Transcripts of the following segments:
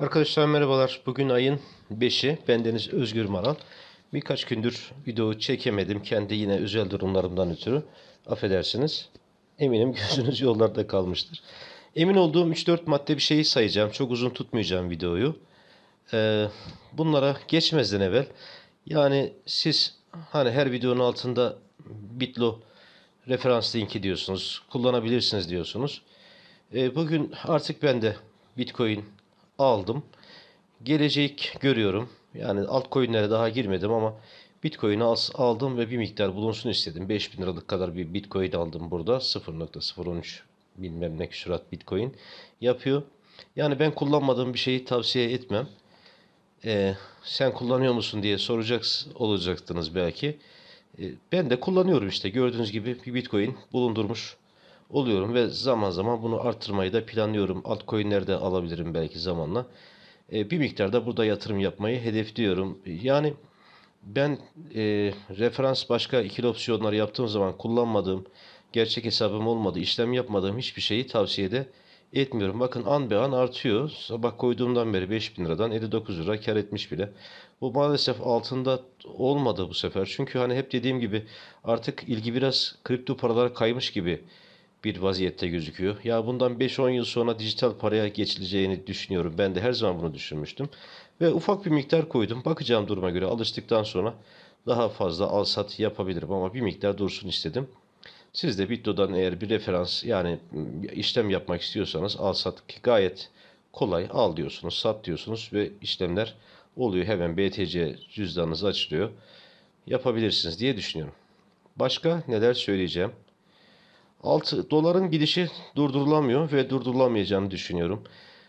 Arkadaşlar merhabalar. Bugün ayın 5'i. Bendeniz Özgür Maral. Birkaç gündür video çekemedim. Kendi yine özel durumlarımdan ötürü. Affedersiniz. Eminim gözünüz yollarda kalmıştır. Emin olduğum 3-4 madde bir şeyi sayacağım. Çok uzun tutmayacağım videoyu. Ee, bunlara geçmezden evvel yani siz hani her videonun altında Bitlo referans linki diyorsunuz. Kullanabilirsiniz diyorsunuz. E, bugün artık ben de Bitcoin aldım. Gelecek görüyorum. Yani altcoin'lere daha girmedim ama Bitcoin'i al- aldım ve bir miktar bulunsun istedim. 5000 liralık kadar bir Bitcoin aldım burada. 0.013 bilmem ne küsurat Bitcoin yapıyor. Yani ben kullanmadığım bir şeyi tavsiye etmem. E, sen kullanıyor musun diye soracak olacaktınız belki. E, ben de kullanıyorum işte gördüğünüz gibi bir Bitcoin bulundurmuş oluyorum ve zaman zaman bunu arttırmayı da planlıyorum. Altcoin'ler de alabilirim belki zamanla. E, bir miktarda burada yatırım yapmayı hedefliyorum. Yani ben e, referans başka ikili opsiyonlar yaptığım zaman kullanmadığım, gerçek hesabım olmadı, işlem yapmadığım hiçbir şeyi tavsiye de etmiyorum. Bakın an be an artıyor. Sabah koyduğumdan beri 5000 liradan 59 lira kar etmiş bile. Bu maalesef altında olmadı bu sefer. Çünkü hani hep dediğim gibi artık ilgi biraz kripto paralara kaymış gibi bir vaziyette gözüküyor. Ya bundan 5-10 yıl sonra dijital paraya geçileceğini düşünüyorum. Ben de her zaman bunu düşünmüştüm. Ve ufak bir miktar koydum. Bakacağım duruma göre alıştıktan sonra daha fazla al sat yapabilirim ama bir miktar dursun istedim. Siz de Bitlo'dan eğer bir referans yani işlem yapmak istiyorsanız al sat gayet kolay al diyorsunuz, sat diyorsunuz ve işlemler oluyor. Hemen BTC cüzdanınız açılıyor. Yapabilirsiniz diye düşünüyorum. Başka neler söyleyeceğim? 6 doların gidişi durdurulamıyor ve durdurulamayacağını düşünüyorum.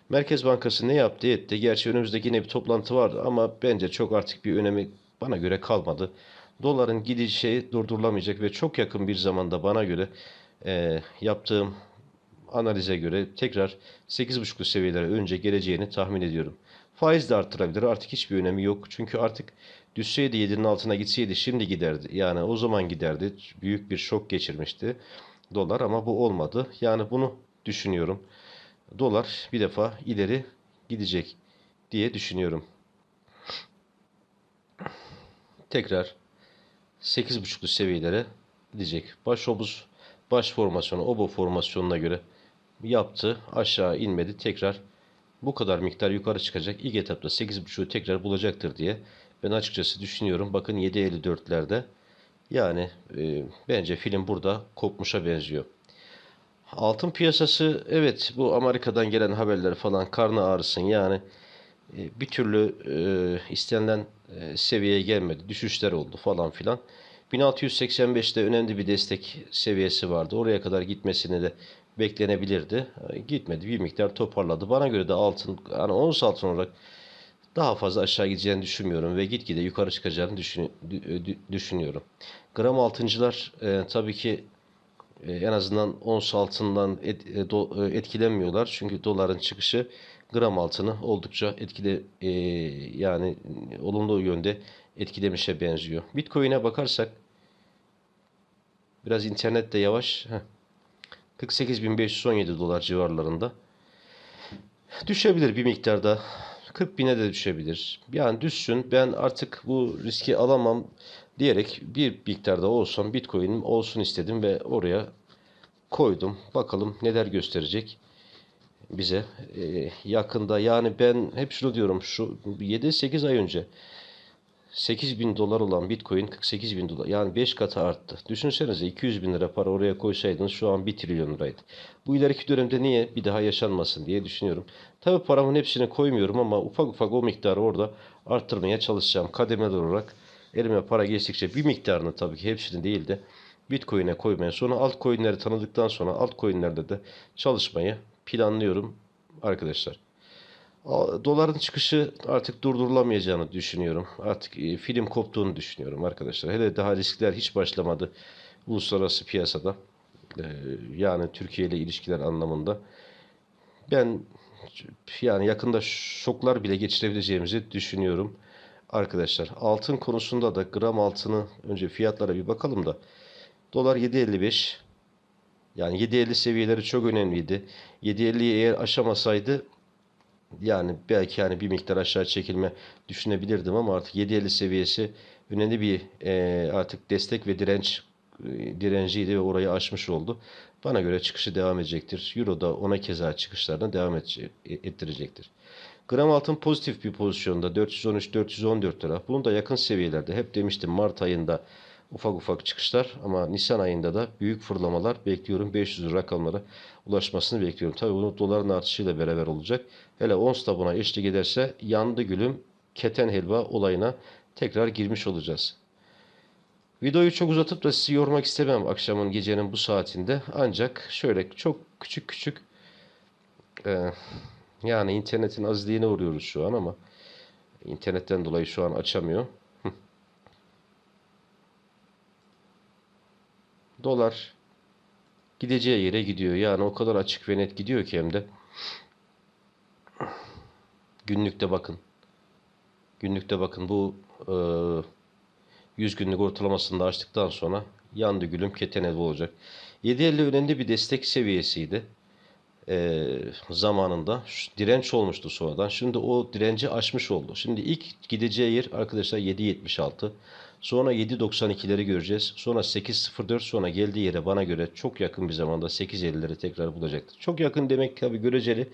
Merkez Bankası ne yaptı etti. Gerçi önümüzdeki yine bir toplantı vardı ama bence çok artık bir önemi bana göre kalmadı. Doların gidişi durdurulamayacak ve çok yakın bir zamanda bana göre e, yaptığım analize göre tekrar 8.5'lu seviyelere önce geleceğini tahmin ediyorum. Faiz de arttırabilir. Artık hiçbir önemi yok. Çünkü artık düşseydi 7'nin altına gitseydi şimdi giderdi. Yani o zaman giderdi. Büyük bir şok geçirmişti dolar ama bu olmadı. Yani bunu düşünüyorum. Dolar bir defa ileri gidecek diye düşünüyorum. Tekrar 8.5'lu seviyelere gidecek. Baş obuz, baş formasyonu, obo formasyonuna göre yaptı. Aşağı inmedi. Tekrar bu kadar miktar yukarı çıkacak. İlk etapta 8.5'u tekrar bulacaktır diye ben açıkçası düşünüyorum. Bakın 7.54'lerde yani e, bence film burada kopmuşa benziyor. Altın piyasası evet bu Amerika'dan gelen haberler falan karnı ağrısın yani e, bir türlü e, istenilen e, seviyeye gelmedi. Düşüşler oldu falan filan. 1685'te önemli bir destek seviyesi vardı. Oraya kadar gitmesini de beklenebilirdi. E, Gitmedi. Bir miktar toparladı. Bana göre de altın yani ons altın olarak daha fazla aşağı gideceğini düşünmüyorum ve gitgide yukarı çıkacağını düşün- dü- dü- düşünüyorum. Gram altıncılar e, tabii ki e, en azından ons altından et- e, do- e, etkilenmiyorlar. Çünkü doların çıkışı gram altını oldukça etkile e, yani olumlu yönde etkilemişe benziyor. Bitcoin'e bakarsak biraz internet de yavaş. Heh. 48.517 dolar civarlarında. Düşebilir bir miktarda. 40 bine de düşebilir. Yani düşsün. Ben artık bu riski alamam diyerek bir miktarda olsun Bitcoin'im olsun istedim ve oraya koydum. Bakalım neler gösterecek bize Ee, yakında. Yani ben hep şunu diyorum. Şu 7-8 ay önce 8 bin dolar olan Bitcoin 48 bin dolar. Yani 5 katı arttı. Düşünsenize 200 bin lira para oraya koysaydınız şu an 1 trilyon liraydı. Bu ileriki dönemde niye bir daha yaşanmasın diye düşünüyorum. Tabii paramın hepsini koymuyorum ama ufak ufak o miktarı orada arttırmaya çalışacağım. Kademeli olarak elime para geçtikçe bir miktarını tabii ki hepsini değil de Bitcoin'e koymaya sonra altcoin'leri tanıdıktan sonra altcoin'lerde de çalışmayı planlıyorum arkadaşlar. Doların çıkışı artık durdurulamayacağını düşünüyorum. Artık e, film koptuğunu düşünüyorum arkadaşlar. Hele daha riskler hiç başlamadı uluslararası piyasada. E, yani Türkiye ile ilişkiler anlamında. Ben yani yakında şoklar bile geçirebileceğimizi düşünüyorum arkadaşlar. Altın konusunda da gram altını önce fiyatlara bir bakalım da. Dolar 7.55 yani 7.50 seviyeleri çok önemliydi. 7.50'yi eğer aşamasaydı Yani belki hani bir miktar aşağı çekilme düşünebilirdim ama artık 7.50 seviyesi önemli bir e, artık destek ve direnç e, direnciydi ve orayı aşmış oldu. Bana göre çıkışı devam edecektir. Euro da ona keza çıkışlarına devam edece- ettirecektir. Gram altın pozitif bir pozisyonda 413-414 lira. Bunun da yakın seviyelerde. Hep demiştim Mart ayında ufak ufak çıkışlar ama Nisan ayında da büyük fırlamalar bekliyorum. 500 rakamlara ulaşmasını bekliyorum. Tabii bunu doların artışıyla beraber olacak. Hele ons da buna eşlik ederse yandı gülüm keten helva olayına tekrar girmiş olacağız. Videoyu çok uzatıp da sizi yormak istemem akşamın gecenin bu saatinde. Ancak şöyle çok küçük küçük e, yani internetin azizliğine uğruyoruz şu an ama internetten dolayı şu an açamıyor. Dolar gideceği yere gidiyor. Yani o kadar açık ve net gidiyor ki hem de. Günlükte bakın. Günlükte bakın bu e, 100 günlük ortalamasını da açtıktan sonra yandı gülüm keten olacak. 7.50 önemli bir destek seviyesiydi e, zamanında direnç olmuştu sonradan. Şimdi o direnci aşmış oldu. Şimdi ilk gideceği yer arkadaşlar 7.76. Sonra 7.92'leri göreceğiz. Sonra 8.04 sonra geldiği yere bana göre çok yakın bir zamanda 8.50'leri tekrar bulacaktır. Çok yakın demek tabii göreceli.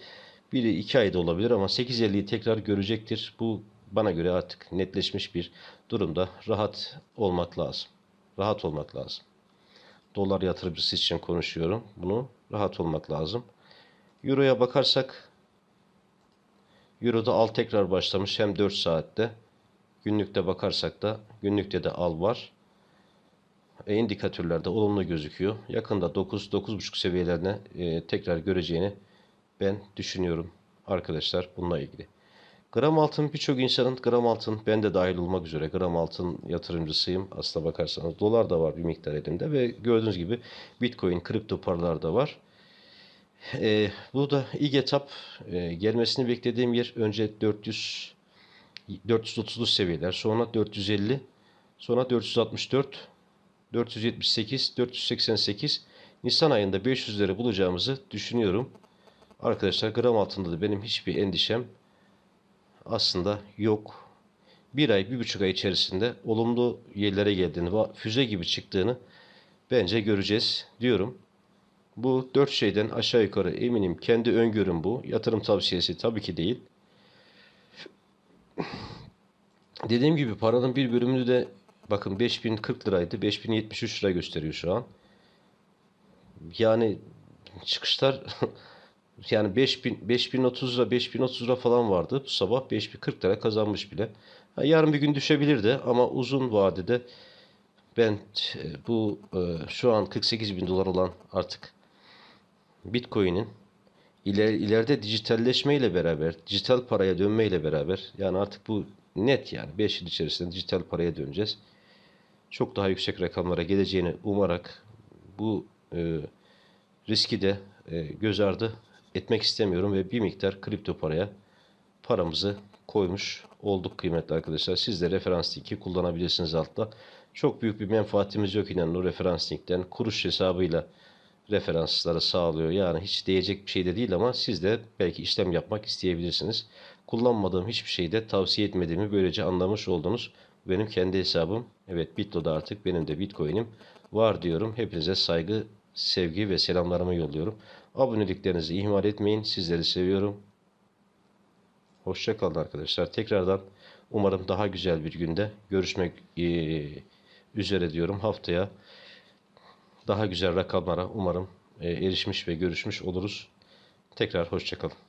Bir iki ayda olabilir ama 8.50'yi tekrar görecektir. Bu bana göre artık netleşmiş bir durumda. Rahat olmak lazım. Rahat olmak lazım. Dolar yatırımcısı için konuşuyorum. Bunu rahat olmak lazım. Euro'ya bakarsak Euro'da al tekrar başlamış hem 4 saatte. Günlükte bakarsak da günlükte de al var. E, indikatörlerde olumlu gözüküyor. Yakında 9-9.5 seviyelerine e, tekrar göreceğini ben düşünüyorum arkadaşlar bununla ilgili. Gram altın birçok insanın gram altın ben de dahil olmak üzere gram altın yatırımcısıyım. Aslına bakarsanız dolar da var bir miktar elimde ve gördüğünüz gibi bitcoin kripto paralar da var. E, bu da ilk etap e, gelmesini beklediğim yer önce 400 430 seviyeler, sonra 450, sonra 464, 478, 488 Nisan ayında 500'leri bulacağımızı düşünüyorum. Arkadaşlar gram altında da benim hiçbir endişem aslında yok. Bir ay, bir buçuk ay içerisinde olumlu yerlere geldiğini füze gibi çıktığını bence göreceğiz diyorum. Bu dört şeyden aşağı yukarı eminim kendi öngörüm bu. Yatırım tavsiyesi tabii ki değil. Dediğim gibi paranın bir bölümünü de bakın 5040 liraydı. 5073 lira gösteriyor şu an. Yani çıkışlar yani 5000 5030 lira 5030 lira falan vardı. Bu sabah 5040 lira kazanmış bile. Yarın bir gün düşebilirdi ama uzun vadede ben e, bu e, şu an 48 bin dolar olan artık Bitcoin'in iler, ileride dijitalleşmeyle beraber, dijital paraya dönmeyle beraber yani artık bu net yani 5 yıl içerisinde dijital paraya döneceğiz. Çok daha yüksek rakamlara geleceğini umarak bu e, riski de e, göz ardı etmek istemiyorum ve bir miktar kripto paraya paramızı koymuş olduk kıymetli arkadaşlar. Siz de referans linki kullanabilirsiniz altta. Çok büyük bir menfaatimiz yok inanın o referans linkten. Kuruş hesabıyla referansları sağlıyor. Yani hiç diyecek bir şey de değil ama siz de belki işlem yapmak isteyebilirsiniz. Kullanmadığım hiçbir şeyde tavsiye etmediğimi böylece anlamış oldunuz. Benim kendi hesabım. Evet Bitlo'da artık benim de Bitcoin'im var diyorum. Hepinize saygı, sevgi ve selamlarımı yolluyorum. Aboneliklerinizi ihmal etmeyin. Sizleri seviyorum. Hoşçakalın arkadaşlar. Tekrardan umarım daha güzel bir günde görüşmek üzere diyorum. Haftaya daha güzel rakamlara umarım e, erişmiş ve görüşmüş oluruz. Tekrar hoşçakalın.